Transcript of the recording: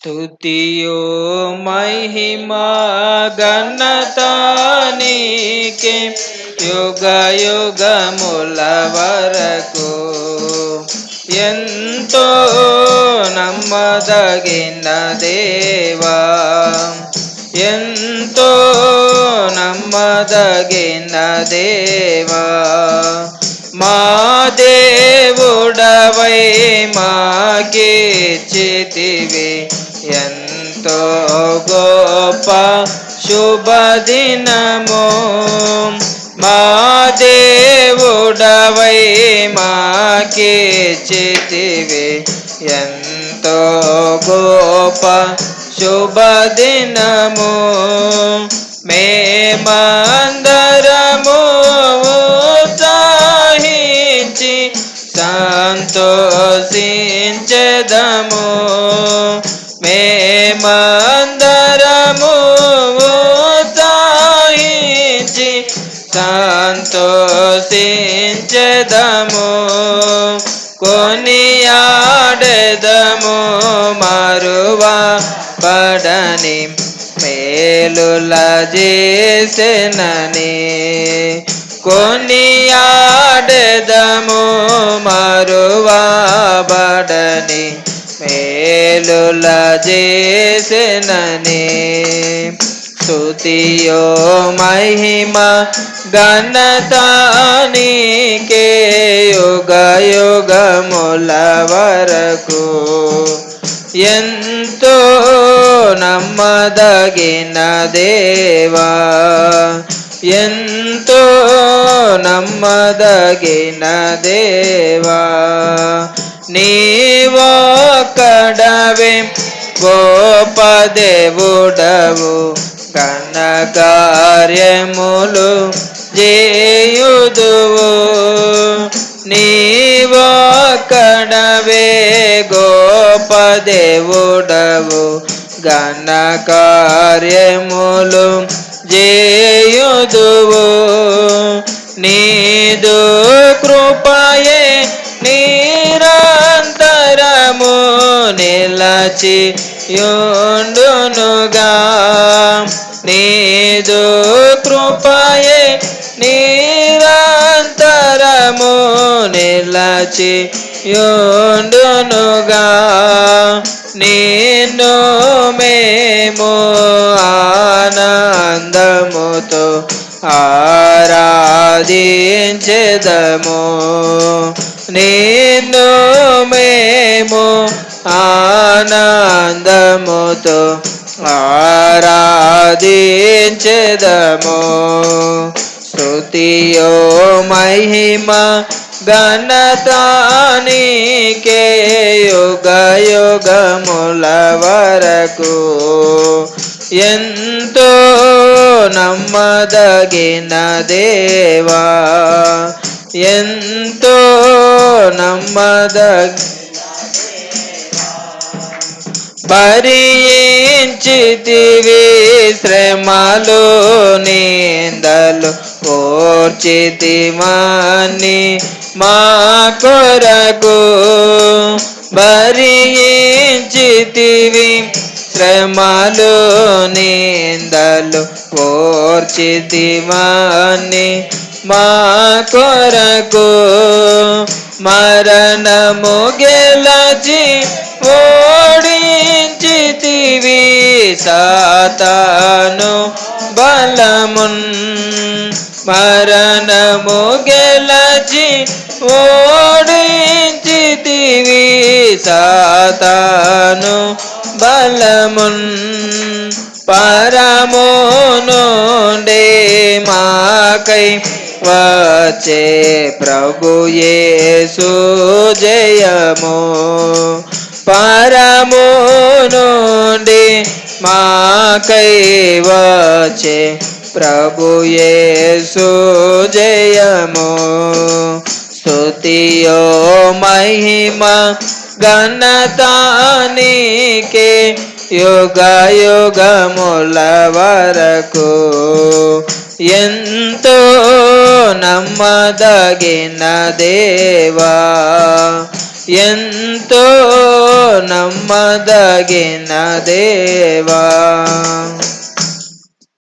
స్తుతియో మహిమా ఘనత నీకే యుగ యుగముల వరకు ఎంతో నమ్మదగిన దేవా ఎంతో నమ్మదగిన దేవా మా దేవుడవై మాకిచ్చితివి ఎంతో గొప్ప శుభదినము. మా దేవుడవై మాకిచ్చితివి ఎంతో గొప్ప శుభదినము. మేమందరము ఉత్సాహించి సంతోషించదము. మేమందరము తాయించి సంతోషించదము కొనియాడదము మరువా పడని మేలుల చేసెనని కొనియాడదము మరువా బడని చేసెనని స్తుతియో మహిమ ఘనతానికే యుగ యుగముల వరకు ఎంతో నమ్మదగిన దేవా ఎంతో నమ్మదగిన దేవా నీవొక్కడవే గోప దేవుడవు కన్న కార్యములు చేయుదువు నీవొక్కడవే గోప దేవుడవు ఘన కార్యములు చేయుదువు. నీదు కృపయే నిరంతరము నిలచి యుండునుగా నీదు కృపయే నిరంతరము నిలచి యుండునుగా నిన్ను మేము ఆనందముతో ఆరాధించెదము. నిన్ను మేము ఆనందముతో ఆరాధించెదము. స్తుతియో మహిమ గణతానికే యుగ యుగముల వరకు ఎంతో నమ్మదగిన దేవా ఎంతో నమ్మదగిన భరించితివి శ్రమలు నిందలు ఓర్చితిమాని మా కొరకు భరించితివి శ్రమలు నిందలు ఓర్చితిమాని మా కొరకు మరణము గెలచి ఓడించితివి సాతాను బలమున్. మరణము గెలచి ఓడించితివి సాతాను బలమున్ పరమునుండే మాకై వచ్చే ప్రభుయేసు జయము. పరమునుండి మాకై వచ్చే ప్రభుయేసు జయము. స్తుతియో మహిమ ఘనతానికే యుగ యుగముల వరకు ఎంతో నమ్మదగిన దేవా ఎంతో నమ్మదగిన దేవా